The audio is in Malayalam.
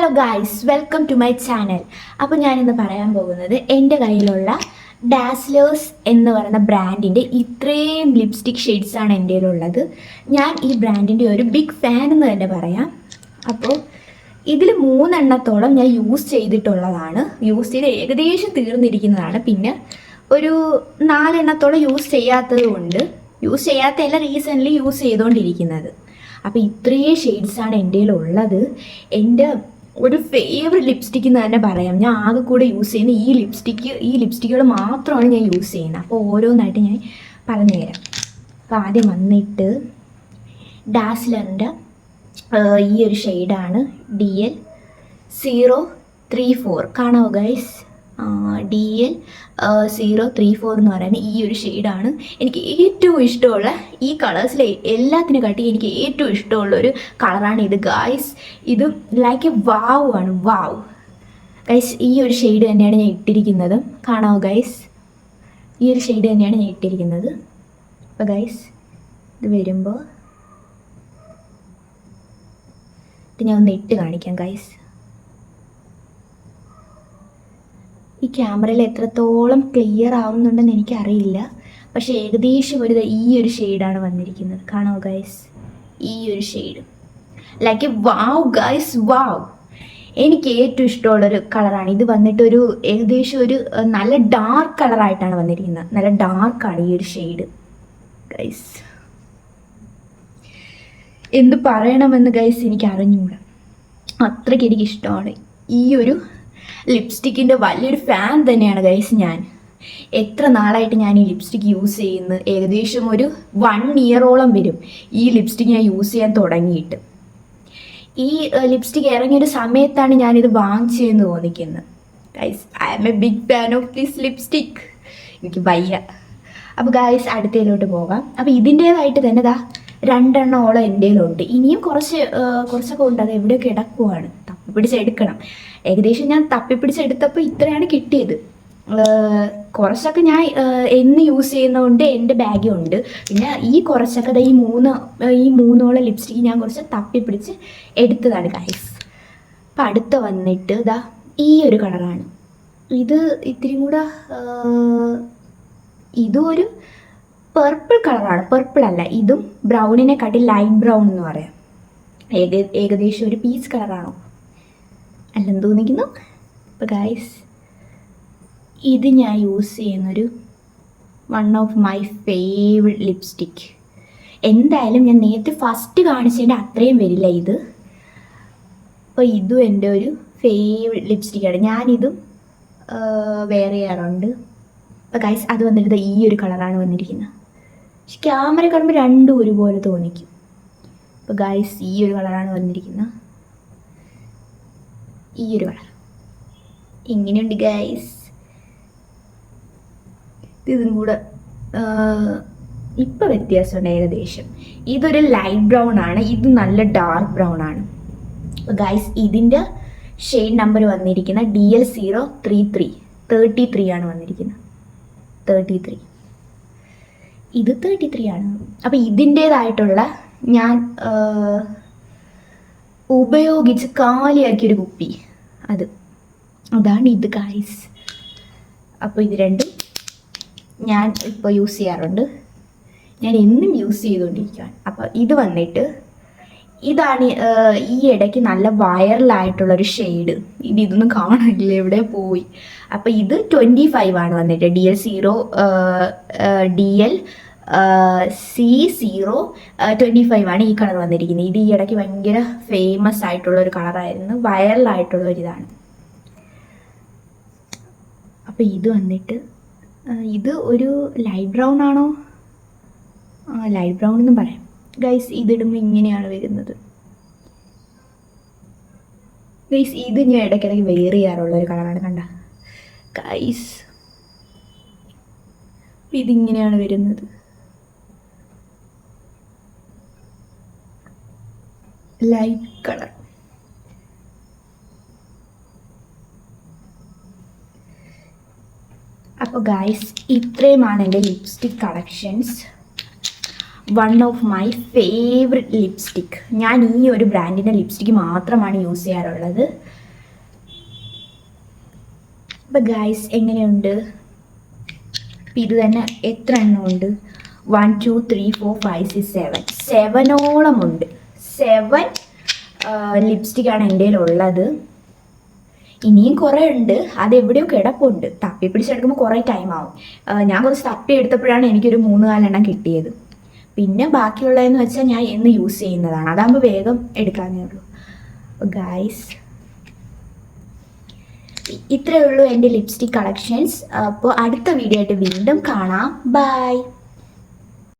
Hello guys welcome to my channel അപ്പോൾ ഞാനിന്ന് പറയാൻ പോകുന്നത് എന്റെ കയ്യിലുള്ള ഡാസ്ലേഴ്സ് എന്ന് പറയുന്ന ബ്രാൻഡിന്റെ ഇത്രയും ലിപ്സ്റ്റിക് ഷെയ്ഡ്സാണ് എന്റെ കയ്യിലുള്ളത്. ഞാൻ ഈ ബ്രാൻഡിന്റെ ഒരു ബിഗ് ഫാൻ എന്ന് തന്നെ പറയാം. അപ്പോൾ ഇതിൽ മൂന്നെണ്ണത്തോളം ഞാൻ യൂസ് ചെയ്തിട്ടുള്ളതാണ്. യൂസ് ചെയ്ത് ഏകദേശം തീർന്നിരിക്കുന്നതാണ്. പിന്നെ ഒരു നാലെണ്ണത്തോളം യൂസ് ചെയ്യാത്തത് കൊണ്ട് യൂസ് ചെയ്യാത്തല്ല റീസെന്റ്ലി യൂസ് ചെയ്തുകൊണ്ടിരിക്കുന്നത് അപ്പോൾ ഇത്രയും ഷെയ്ഡ്സാണ് എന്റെ ഉള്ളത് എന്റെ ഒരു ഫേവറേറ്റ് ലിപ്സ്റ്റിക് എന്ന് തന്നെ പറയാം. ഞാൻ ആകെ കൂടെ യൂസ് ചെയ്യുന്ന ഈ ലിപ്സ്റ്റിക്ക് ഈ ലിപ്സ്റ്റിക്കുകൾ മാത്രമാണ് ഞാൻ യൂസ് ചെയ്യുന്നത്. അപ്പോൾ ഓരോന്നായിട്ട് ഞാൻ പറഞ്ഞുതരാം അപ്പോൾ ആദ്യം വന്നിട്ട് ഡാസ്ലറിന്റെ ഈ ഒരു ഷെയ്ഡാണ് D L zero three four കാണാവോ guys D L zero three four എന്ന് പറയുന്ന ഈ ഒരു ഷെയ്ഡാണ് എനിക്ക് ഏറ്റവും ഇഷ്ടമുള്ള ഈ കളേഴ്സിലെ എല്ലാത്തിനെ കാട്ടി എനിക്ക് ഏറ്റവും ഇഷ്ടമുള്ള ഒരു കളറാണ് ഇത്. ഗായ്സ് ഇത് ലൈക്ക് എ വാവ് ആണ്. വാവ് ഗൈസ് ഈ ഒരു ഷെയ്ഡ് തന്നെയാണ് ഞാൻ ഇട്ടിരിക്കുന്നത്. കാണാമോ ഗൈസ് ഈ ഒരു ഷെയ്ഡ് തന്നെയാണ് ഞാൻ ഇട്ടിരിക്കുന്നത്. അപ്പോൾ ഗൈസ് ഇത് വരുമ്പോൾ ഇത് ഞാൻ ഒന്ന് ഇട്ട് കാണിക്കാം ഗൈസ് ഈ ക്യാമറയിൽ എത്രത്തോളം ക്ലിയർ ആവുന്നുണ്ടെന്ന് എനിക്കറിയില്ല. പക്ഷേ ഏകദേശം ഒരു ഈ ഒരു ഷെയ്ഡാണ് വന്നിരിക്കുന്നത്. കാണോ ഗൈസ് ഈ ഒരു shade like wow guys wow എനിക്ക് ഏറ്റവും ഇഷ്ടമുള്ളൊരു കളറാണ് ഇത് വന്നിട്ട് ഒരു ഏകദേശം ഒരു നല്ല ഡാർക്ക് കളറായിട്ടാണ് വന്നിരിക്കുന്നത്. നല്ല ഡാർക്കാണ് ഈ ഒരു ഷെയ്ഡ് ഗൈസ് എന്ത് പറയണമെന്ന് ഗൈസ് എനിക്ക് അറിഞ്ഞൂടാ അത്രയ്ക്ക് എനിക്ക് ഇഷ്ടമാണ് ഈ ഒരു ലിപ്സ്റ്റിക്കിന്റെ വലിയൊരു ഫാൻ തന്നെയാണ് ഗൈസ് ഞാൻ. എത്ര നാളായിട്ട് ഞാൻ ഈ ലിപ്സ്റ്റിക് യൂസ് ചെയ്യുന്നു? ഏകദേശം ഒരു വൺ ഇയറോളം വരും ഈ ലിപ്സ്റ്റിക് ഞാൻ യൂസ് ചെയ്യാൻ തുടങ്ങിയിട്ട്. ഈ ലിപ്സ്റ്റിക് ഇറങ്ങിയൊരു സമയത്താണ് ഞാനിത് വാങ്ങിച്ചതെന്ന് തോന്നിക്കുന്നത്. Guys I'm a big fan of this lipstick എനിക്ക് വയ്യ. അപ്പോൾ ഗൈസ് അടുത്തതിലോട്ട് പോകാം. അപ്പോൾ ഇതിന്റേതായിട്ട് തന്നെ ദാ രണ്ടെണ്ണോളം എന്റെ ഉണ്ട് ഇനിയും കുറച്ച് കുറച്ചൊക്കെ ഉണ്ട്. അത് എവിടെയൊക്കെ കിടക്കുവാണ്. തപ്പിപ്പിടിച്ചെടുക്കണം ഏകദേശം ഞാൻ തപ്പിപ്പിടിച്ചെടുത്തപ്പോൾ ഇത്രയാണ് കിട്ടിയത്. കുറച്ചൊക്കെ ഞാൻ എന്ന് യൂസ് ചെയ്യുന്നതുകൊണ്ട് എന്റെ ബാഗും ഉണ്ട്. പിന്നെ ഈ കുറച്ചൊക്കെ ഈ മൂന്ന് ഈ മൂന്നോളം ലിപ്സ്റ്റിക്ക് ഞാൻ കുറച്ച് തപ്പിപ്പിടിച്ച് എടുത്തതാണ് ഗൈസ് അപ്പം അടുത്ത് വന്നിട്ട് ഇതാ ഈ ഒരു കളറാണ് ഇത് ഇത്തിരി കൂടെ ഇതും ഒരു പർപ്പിൾ കളറാണ് പർപ്പിൾ അല്ല ഇതും ബ്രൗണിനെ കാട്ടി ലൈറ്റ് ബ്രൗൺ എന്ന് പറയാം. ഏക ഏകദേശം ഒരു പീച്ച് കളറാണോ അല്ലെന്ന് തോന്നിക്കുന്നു. അപ്പോൾ ഗൈസ് ഇത് ഞാൻ യൂസ് ചെയ്യുന്നൊരു one of my favourite lipstick എന്തായാലും ഞാൻ നേരത്തെ ഫസ്റ്റ് കാണിച്ചതിന്റെ അത്രയും വരില്ല ഇത്. അപ്പോൾ ഇതും എന്റെ ഒരു ഫേവറേറ്റ് ലിപ്സ്റ്റിക്കാണ് ഞാനിതും വെയർ ചെയ്യാറുണ്ട്. അപ്പോൾ ഗൈസ് അത് വന്നിട്ട് ഈ ഒരു കളറാണ് വന്നിരിക്കുന്നത് പക്ഷെ ക്യാമറ കാണുമ്പോൾ രണ്ടും ഒരുപോലെ തോന്നിക്കും. അപ്പോൾ ഗൈസ് ഈ ഒരു കളറാണ് വന്നിരിക്കുന്നത് ഈ ഒരു കളർ ഇങ്ങനെയുണ്ട് ഗൈസ് ഇതും കൂടെ ഇപ്പം വ്യത്യാസമുണ്ട് ഏകദേശം. ഇതൊരു ലൈറ്റ് ബ്രൗൺ ആണ് ഇത് നല്ല ഡാർക്ക് ബ്രൗൺ ആണ്. ഗൈസ് ഇതിന്റെ ഷെയ്ഡ് നമ്പർ വന്നിരിക്കുന്ന D L zero three three thirty three ആണ് വന്നിരിക്കുന്നത്. തേർട്ടി ത്രീ ഇത് തേർട്ടി ത്രീ ആണ്. അപ്പോൾ ഇതിന്റേതായിട്ടുള്ള ഞാൻ ഉപയോഗിച്ച് കാലിയാക്കിയൊരു കുപ്പി. അത്. അതാണ് ഇത് കായ്സ് അപ്പോൾ ഇത് രണ്ടും ഞാൻ ഇപ്പോൾ യൂസ് ചെയ്യാറുണ്ട്. ഞാൻ എന്നും യൂസ് ചെയ്തുകൊണ്ടിരിക്കുകയാണ് അപ്പോൾ ഇത് വന്നിട്ട് ഇതാണ് ഈ ഇടയ്ക്ക് നല്ല വൈറലായിട്ടുള്ളൊരു ഷെയ്ഡ് ഇത് ഇതൊന്നും കാണാനില്ല എവിടെ പോയി. അപ്പോൾ ഇത് ട്വന്റി ഫൈവ് ആണ് വന്നിട്ട്. D L zero D L C zero twenty five ആണ് ഈ കളർ വന്നിരിക്കുന്നത്. ഇത് ഈ ഇടയ്ക്ക് ഭയങ്കര ഫേമസ് ആയിട്ടുള്ള ഒരു കളറായിരുന്നു വൈറലായിട്ടുള്ള ഒരു ഇതാണ്. അപ്പോൾ ഇത് വന്നിട്ട് ഇത് ഒരു ലൈറ്റ് ബ്രൗൺ ആണോ? ലൈറ്റ് ബ്രൗൺ എന്നും പറയാം. ഗൈസ് ഇതിടുമ്പോൾ ഇങ്ങനെയാണ് വരുന്നത്. ഗൈസ് ഇത് ഞാൻ ഇടയ്ക്കിടയ്ക്ക് വെയർ ചെയ്യാറുള്ള ഒരു കളറാണ് കണ്ട. ഗൈസ് ഇതിങ്ങനെയാണ് വരുന്നത്. Light colour. അപ്പോൾ ഗായ്സ് ഇത്രയുമാണ് എന്റെ lipstick collections one of my favourite lipstick ഞാൻ ഈ ഒരു ബ്രാൻഡിന്റെ ലിപ്സ്റ്റിക് മാത്രമാണ് യൂസ് ചെയ്യാറുള്ളത്. അപ്പം ഗായ്സ് എങ്ങനെയുണ്ട്? അപ്പം ഇത് തന്നെ എത്ര എണ്ണം ഉണ്ട്? One two three four five six seven സെവനോളം ഉണ്ട്. സെവൻ ലിപ്സ്റ്റിക്കാണ് എന്റെ ഉള്ളത് ഇനിയും കുറേ ഉണ്ട്. അത് എവിടെയോ കിടപ്പുണ്ട്. തപ്പി പിടിച്ചെടുക്കുമ്പോൾ കുറേ ടൈം ആവും. ഞാൻ കുറച്ച് തപ്പി എടുത്തപ്പോഴാണ് എനിക്കൊരു മൂന്ന് നാലെണ്ണം കിട്ടിയത്. പിന്നെ ബാക്കിയുള്ളതെന്ന് വെച്ചാൽ ഞാൻ എന്ന് യൂസ് ചെയ്യുന്നതാണ്. അതാകുമ്പോൾ വേഗം എടുക്കാനേ ഉള്ളൂ. ഗായ്സ് ഇത്രയേ ഉള്ളൂ എന്റെ ലിപ്സ്റ്റിക് കളക്ഷൻസ് അപ്പോൾ അടുത്ത വീഡിയോ ആയിട്ട് വീണ്ടും കാണാം. ബൈ